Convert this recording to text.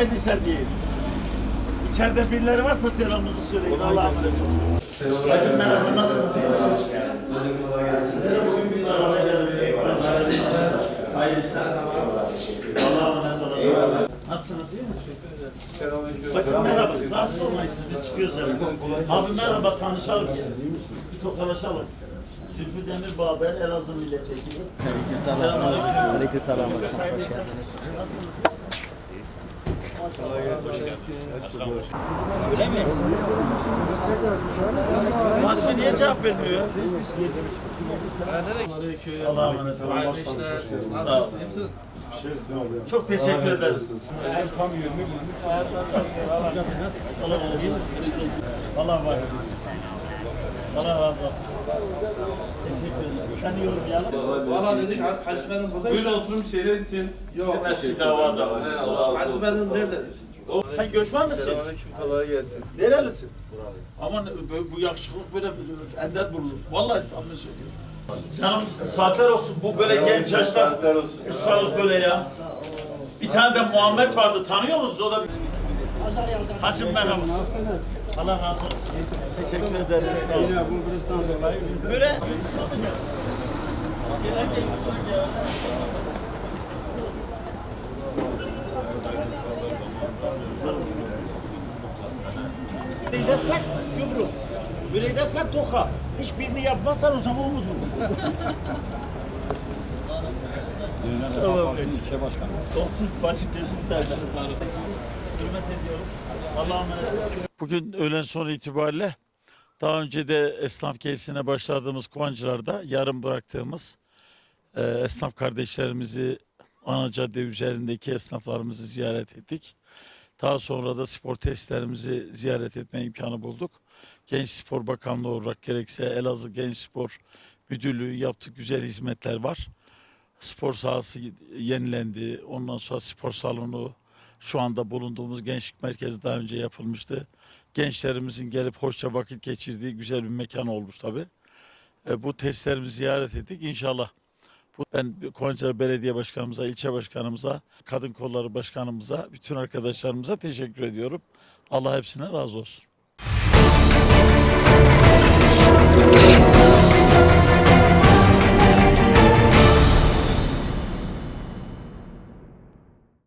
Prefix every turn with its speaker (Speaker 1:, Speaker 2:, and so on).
Speaker 1: Hayırlı işler diyeyim. İçeride birileri varsa selamımızı söyleyin. Allah'a emanet olun. Hacım merhaba, nasılsınız? İyi misiniz? Sizlere bugün bir araba edelim. Hayırlı işler. Allah'a emanet olasınız. Nasılsınız? iyi misiniz? Bacım merhaba. Rahatsız olmayın siz. Biz çıkıyoruz hemen. Abi merhaba. Tanışalım. Bir tokalaşalım. Zülfü Demir Babel, Elazığ Milletvekili. Selamünaleyküm.
Speaker 2: Aleykümselam. Hoş geldiniz.
Speaker 1: Nazmi niye cevap vermiyor? Allah'a emanet olun. Sağ olun. Çok teşekkür ederiz. Nasılsın? Nasılsın? İyi misin? Allah razı olsun. Allah razı olsun. Teşekkür ederim. Sen yorum ya.
Speaker 3: Valla dedik Hasbe'nin burada.
Speaker 4: Buyurun oturum şeyler için.
Speaker 3: Yok.
Speaker 4: Eski dava adamı.
Speaker 3: Hasbe'nin nerede?
Speaker 1: Sen göçmen misin?
Speaker 3: Selamünaleyküm kolay gelsin.
Speaker 1: Nerelisin? Aman bu, bu yakışıklık böyle ender bulunur. Vallahi samimi söylüyorum. Canım saatler olsun bu böyle genç yaşta ustalık böyle ya. Bir tane de Muhammed vardı tanıyor musunuz? O da Hacım merhaba. Allah razı olsun. Teşekkür ederiz. Sağ olun.
Speaker 2: bu virüsten dolayı
Speaker 1: Böyle. Gelen. Böyle gidersek yumruk. Gidersek toka. Hiçbirini yapmazsan o zaman omuz vurur. Tamam. Olsun başım gözüm senden. Hürmet ediyoruz. Allah'a emanet. Bugün öğlen sonu itibariyle daha önce de esnaf gezisine başladığımız Kovancılar'da yarım bıraktığımız e, esnaf kardeşlerimizi ana cadde üzerindeki esnaflarımızı ziyaret ettik. Daha sonra da spor testlerimizi ziyaret etme imkanı bulduk. Genç Spor Bakanlığı olarak gerekse Elazığ Genç Spor Müdürlüğü yaptığı güzel hizmetler var. Spor sahası yenilendi. Ondan sonra spor salonu şu anda bulunduğumuz gençlik merkezi daha önce yapılmıştı. Gençlerimizin gelip hoşça vakit geçirdiği güzel bir mekan olmuş tabii. E, bu testlerimizi ziyaret ettik. İnşallah bu, ben Kovancılar Belediye Başkanımıza, ilçe başkanımıza, kadın kolları başkanımıza, bütün arkadaşlarımıza teşekkür ediyorum. Allah hepsine razı olsun.